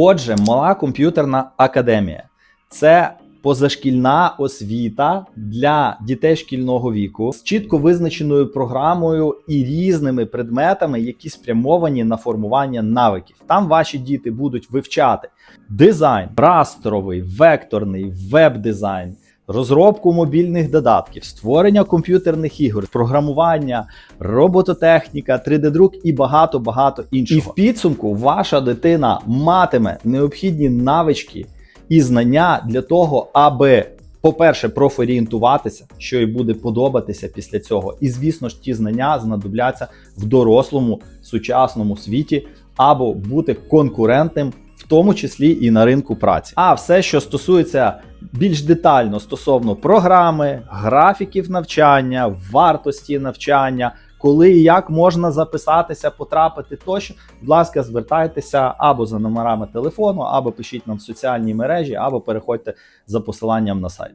Отже, мала комп'ютерна академія це позашкільна освіта для дітей шкільного віку з чітко визначеною програмою і різними предметами, які спрямовані на формування навиків. Там ваші діти будуть вивчати дизайн, расторовий, векторний, веб-дизайн. Розробку мобільних додатків, створення комп'ютерних ігор, програмування, робототехніка, 3D-друк і багато багато іншого. І в підсумку ваша дитина матиме необхідні навички і знання для того, аби, по-перше, профорієнтуватися, що й буде подобатися після цього. І звісно ж, ті знання знадобляться в дорослому сучасному світі, або бути конкурентним, тому числі і на ринку праці. А все, що стосується більш детально стосовно програми, графіків навчання, вартості навчання. Коли і як можна записатися, потрапити тощо, будь ласка, звертайтеся або за номерами телефону, або пишіть нам в соціальній мережі, або переходьте за посиланням на сайт.